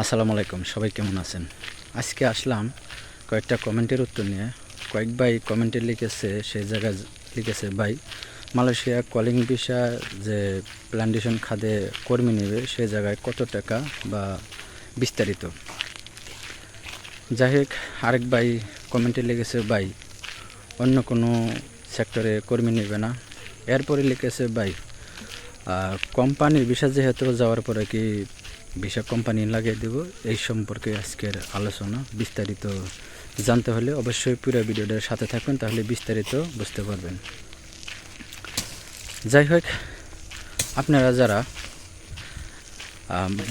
আসসালামু আলাইকুম, সবাই কেমন আছেন? আজকে আসলাম কয়েকটা কমেন্টের উত্তর নিয়ে। কয়েক ভাই কমেন্টে লিখেছে, সেই জায়গায় লিখেছে, ভাই, মালয়েশিয়া কলিং ভিসা যে প্ল্যান্টেশন খাদে কর্মী নেবে সেই জায়গায় কত টাকা বা বিস্তারিত? যাই হোক, আরেক ভাই কমেন্টে লিখেছে, ভাই, অন্য কোনো সেক্টরে কর্মী নেবে না। এরপরে লিখেছে, ভাই কোম্পানির ভিসা যেহেতু যাওয়ার পরে কি ভিসা কোম্পানি লাগিয়ে দেব। এই সম্পর্কে আজকের আলোচনা বিস্তারিত জানতে হলে অবশ্যই পুরো ভিডিওটার সাথে থাকবেন তাহলে বিস্তারিত বুঝতে পারবেন। যাই হোক, আপনারা যারা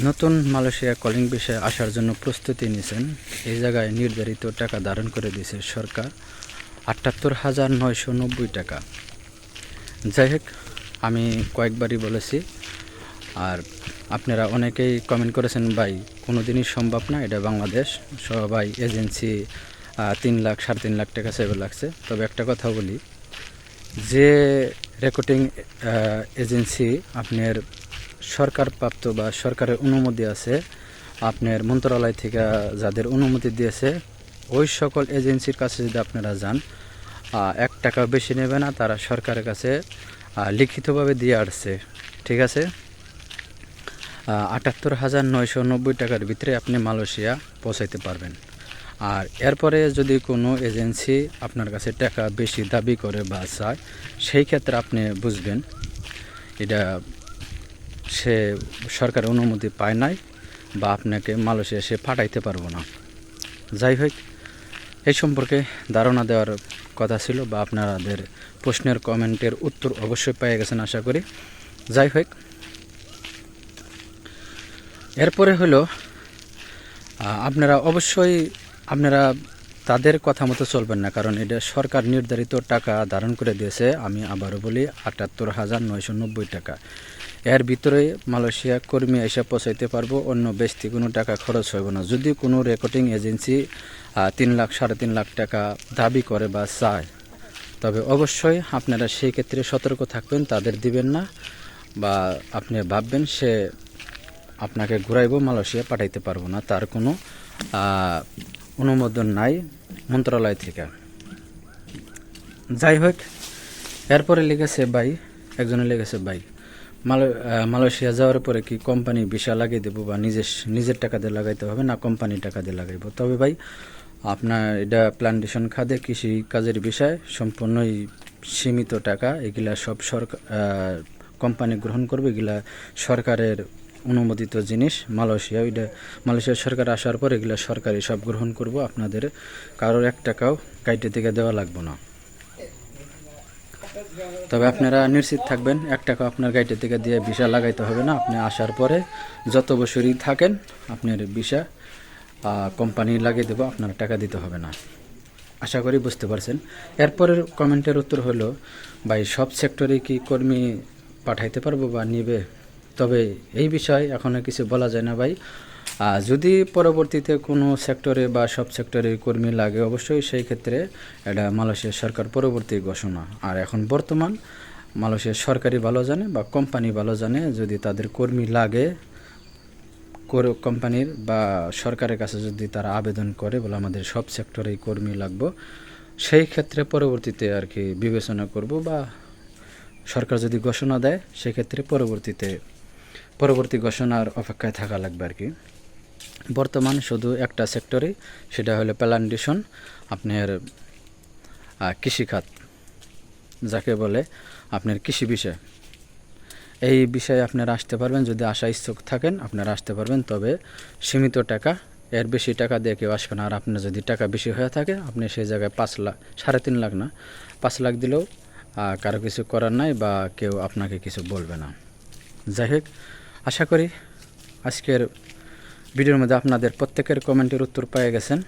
নতুন মালয়েশিয়া কলিং বিষয়ে আসার জন্য প্রস্তুতি নিয়েছেন, এই জায়গায় নির্ধারিত টাকা ধারণ করে দিয়েছে সরকার আটাত্তর হাজার নয়শো নব্বই টাকা। যাই হোক, আমি কয়েকবারই বলেছি আর আপনারা অনেকেই কমেন্ট করেছেন, ভাই কোনো দিনই সম্ভব না, এটা বাংলাদেশ। সবাই এজেন্সি তিন লাখ, সাড়ে তিন লাখ টাকা সেভে লাগছে। তবে একটা কথা বলি, যে রেকর্ডিং এজেন্সি আপনার সরকার প্রাপ্ত বা সরকারের অনুমতি আছে, আপনার মন্ত্রণালয় থেকে যাদের অনুমতি দিয়েছে, ওই সকল এজেন্সির কাছে যদি আপনারা যান এক টাকা বেশি নেবে না, তারা সরকারের কাছে লিখিতভাবে দিয়ে আসছে। ঠিক আছে? আটাত্তর হাজার নয়শো নব্বই টাকার ভিতরে আপনি মালয়েশিয়া পৌঁছাইতে পারবেন। আর এরপরে যদি কোনো এজেন্সি আপনার কাছে টাকা বেশি দাবি করে বা চায়, সেই ক্ষেত্রে আপনি বুঝবেন। এটা সে সরকার অনুমতি পায় নাই বা আপনাকে মালয়েশিয়া সে পাঠাইতে পারব না। যাই হোক, এই সম্পর্কে ধারণা দেওয়ার কথা ছিল বা আপনাদের প্রশ্নের, কমেন্টের উত্তর অবশ্যই পেয়ে গেছেন আশা করি। যাই হোক এরপরে হলো আপনারা অবশ্যই, আপনারা তাদের কথা মতো চলবেন না, কারণ এটা সরকার নির্ধারিত টাকা ধারণ করে দিয়েছে। আমি আবারও বলি, আটাত্তর হাজার নয়শো নব্বই টাকা। এর ভিতরে মালয়েশিয়া কর্মী এসে পৌঁছাইতে পারব, অন্য বেশি কোনো টাকা খরচ হবে না। যদি কোনো রেকর্ডিং এজেন্সি তিন লাখ, সাড়ে তিন লাখ টাকা দাবি করে বা চায়, তবে অবশ্যই আপনারা সেই ক্ষেত্রে সতর্ক থাকবেন, তাদের দিবেন না, বা আপনি ভাববেন সে আপনাকে ঘুরাইব, মালয়েশিয়া পাঠাইতে পারব না। তার কোনো অনুমোদন নাই মন্ত্রণালয় থেকে। যাই হোক, এরপরে লিখেছে ভাই, একজনে লিখেছে ভাই মালয়- মালয়েশিয়া যাওয়ার পরে কি কোম্পানি ভিসা লাগিয়ে দেবো বা নিজের নিজের টাকা দিয়ে লাগাইতে হবে না কোম্পানি টাকা দিয়ে লাগাইবো? তবে ভাই, আপনার এটা প্লান্টেশন খাদে কৃষি কাজের বিষয়, সম্পূর্ণই সীমিত টাকা, এগুলা সব সরকার কোম্পানি গ্রহণ করবে, এগুলা সরকারের অনুমোদিত জিনিস, মালয়েশিয়া। ওইটা মালয়েশিয়ার সরকার আসার পর এগুলা সরকারি সব গ্রহণ করব। আপনাদের কারোর এক টাকাও কাইটে থেকে দেওয়া লাগবে না। তবে আপনারা নিশ্চিত থাকবেন, এক টাকা আপনার গাইডের থেকে দিয়ে ভিসা লাগাইতে হবে না। আপনি আসার পরে যত বছরই থাকেন, আপনার ভিসা কোম্পানি লাগিয়ে দেবো, আপনার টাকা দিতে হবে না। আশা করি বুঝতে পারছেন। এরপরের কমেন্টের উত্তর হলো, ভাই, সব সেক্টরে কি কর্মী পাঠাইতে পারব বা নিবে? তবে এই বিষয়ে এখনও কিছু বলা যায় না ভাই। যদি পরবর্তীতে কোনো সেক্টরে বা সব সেক্টরে কর্মী লাগে, অবশ্যই সেই ক্ষেত্রে এটা মালয়েশিয়া সরকার পরবর্তী ঘোষণা। আর এখন বর্তমান মালয়েশিয়া সরকারি ভালো জানে বা কোম্পানি ভালো জানে, যদি তাদের কর্মী লাগে কোম্পানির বা সরকারের কাছে যদি তারা আবেদন করে বলে আমাদের সব সেক্টরেই কর্মী লাগবো, সেই ক্ষেত্রে পরবর্তীতে আর কি বিবেচনা করব বা সরকার যদি ঘোষণা দেয় সেক্ষেত্রে পরবর্তীতে পরবর্তী ঘোষণার অপেক্ষায় থাকা লাগবে আর কি। বর্তমান শুধু একটা সেক্টরে সেটা হলো প্ল্যান্টেশন আপনার কৃষিখাত, যাকে বলে আপনার কৃষি বিষয়। এই বিষয়ে আপনারা আসতে পারবেন, যদি আসা ইচ্ছুক থাকেন, আপনারা আসতে পারবেন, তবে সীমিত টাকা, এর বেশি টাকা দিয়ে কেউ আসবে না। আর আপনার যদি টাকা বেশি হয়ে থাকে, আপনি সেই জায়গায় পাঁচ লাখ, সাড়ে তিন লাখ না, পাঁচ লাখ দিলেও কারও কিছু করার নাই বা কেউ আপনাকে কিছু বলবে না। যাই হোক আশা করি আজকের ভিডিওর মধ্যে আপনাদের প্রত্যেকের কমেন্টের উত্তর পেয়ে গেছেন।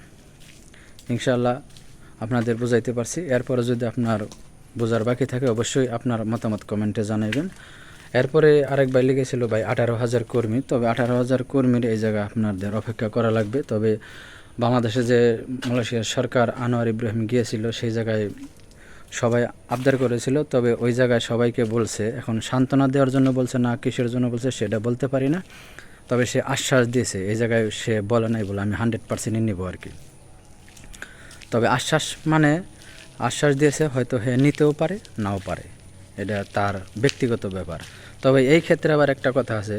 ইনশাআল্লাহ আপনাদের বুঝাইতে পারছি। এরপরে যদি আপনার বোঝার বাকি থাকে, অবশ্যই আপনার মতামত কমেন্টে জানাবেন এরপরে আরেক ভাই লিখেছিল, ভাই, আঠারো হাজার কর্মী। তবে আঠারো হাজার কর্মীর এই জায়গায় আপনাদের অপেক্ষা করা লাগবে। তবে বাংলাদেশে যে মালয়েশিয়ার সরকার আনোয়ার ইব্রাহিম গিয়েছিল, সেই জায়গায় সবাই আবদার করেছিল, তবে ওই জায়গায় সবাইকে বলছে, এখন সান্ত্বনা দেওয়ার জন্য বলছে না, কিসের জন্য বলছে সেটা বলতে পারি না। তবে সে আশ্বাস দিয়েছে, এই জায়গায় সে বলে নাই বলে আমি হান্ড্রেড পার্সেন্টই নেব আর কি। তবে আশ্বাস মানে আশ্বাস দিয়েছে, হয়তো হে নিতেও পারে, নাও পারে। এটা তার ব্যক্তিগত ব্যাপার। তবে এই ক্ষেত্রে আবার একটা কথা আছে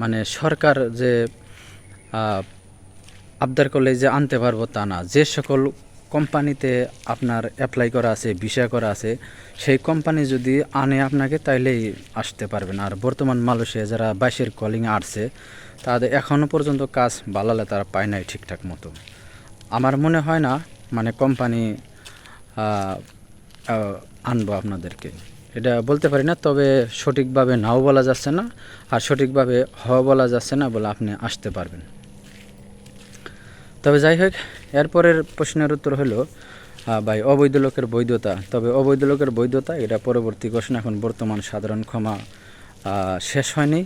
মানে সরকার যে আবদার করলে যে আনতে পারব তা না, যে সকল কোম্পানিতে আপনার অ্যাপ্লাই করা আছে ভিসা করা আছে, সেই কোম্পানি যদি আনে আপনাকে, তাইলেই আসতে পারবেন। আর বর্তমান মালয়েশিয়া যারা বাইশের কলিং আসছে তাদের এখনও পর্যন্ত কাজ বালালে তারা পায় নাই ঠিকঠাক মতো। আমার মনে হয় না মানে কোম্পানি আনব আপনাদেরকে। এটা বলতে পারি না, তবে সঠিকভাবে নাও বলা যাচ্ছে না, আর সঠিকভাবে হ বলা যাচ্ছে না বলে আপনি আসতে পারবেন। তবে যাই হোক, এরপরের প্রশ্নের উত্তর হলো ভাই, অবৈধ লোকের বৈধতা। তবে অবৈধ লোকের বৈধতা, এটা পরবর্তী ঘোষণা এখন বর্তমান সাধারণ ক্ষমা শেষ হয়নি।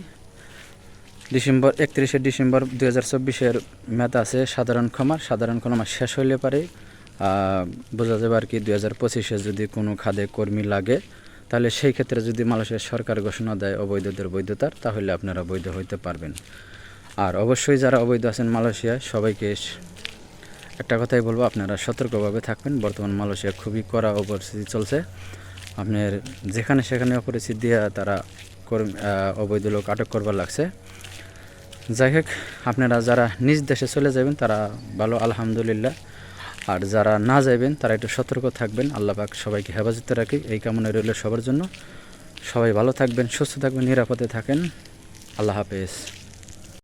ডিসেম্বর, একত্রিশে ডিসেম্বর দু হাজার চব্বিশের মেয়াদ আছে সাধারণ ক্ষমার সাধারণ ক্ষমা শেষ হইলে পারে। বোঝা যাবে আর কি দু হাজার পঁচিশে যদি কোনো খাদে কর্মী লাগে, তাহলে সেই ক্ষেত্রে যদি মালয়েশিয়ার সরকার ঘোষণা দেয় অবৈধদের বৈধতার, তাহলে আপনারা বৈধ হইতে পারবেন। আর অবশ্যই যারা অবৈধ আছেন মালয়েশিয়ায় সবাইকে একটা কথাই বলব, আপনারা সতর্কভাবে থাকবেন। বর্তমান মালয়েশিয়া খুবই কড়া অপরিস্থিতি চলছে। আপনার যেখানে সেখানে অপরিস্থিতি দিয়ে তারা অবৈধ লোক আটক করবার লাগছে। যাই হোক, আপনারা যারা নিজ দেশে চলে যাবেন, তারা ভালো, আলহামদুলিল্লাহ। আর যারা না যাবেন, তারা একটু সতর্ক থাকবেন। পাক সবাইকে হেফাজতে রাখি। এই কামনা রইল সবার জন্য। সবাই ভালো থাকবেন, সুস্থ থাকবেন, নিরাপদে থাকেন। আল্লাহ হাফেজ।